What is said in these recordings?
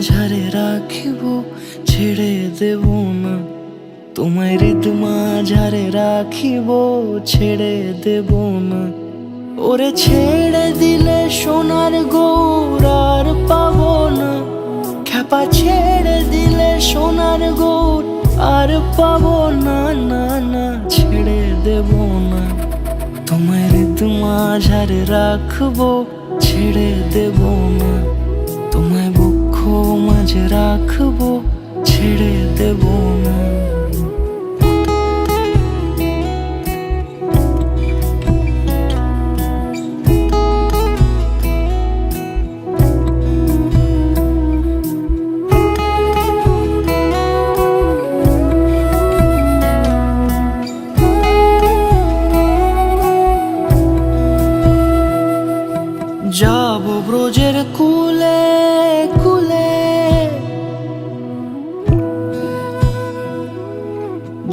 ঝাড়ে রাখিব, ছেড়ে দেব না। তোমায় ঋতুমা ঝাড়ে রাখিব, ছেড়ে দেব না। ওরে ছেড়ে দিলে সোনার গৌরার পাব না। খ্যাপা ছেড়ে দিলে সোনার গৌর আর পাব না না না, ছেড়ে দেব না। তোমার তোমার রাখব, ছেড়ে দেব না। তোমায় মাঝে রাখব ছেড়ে দেব না।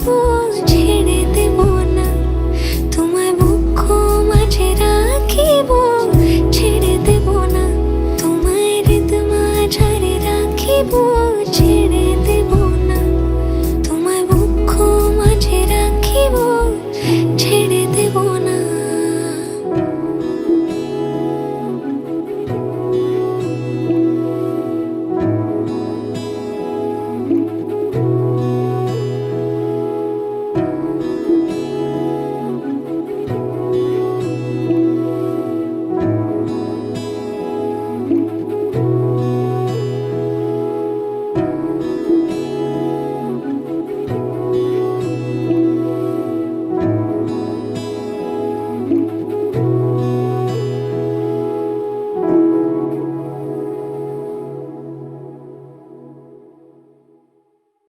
sebuah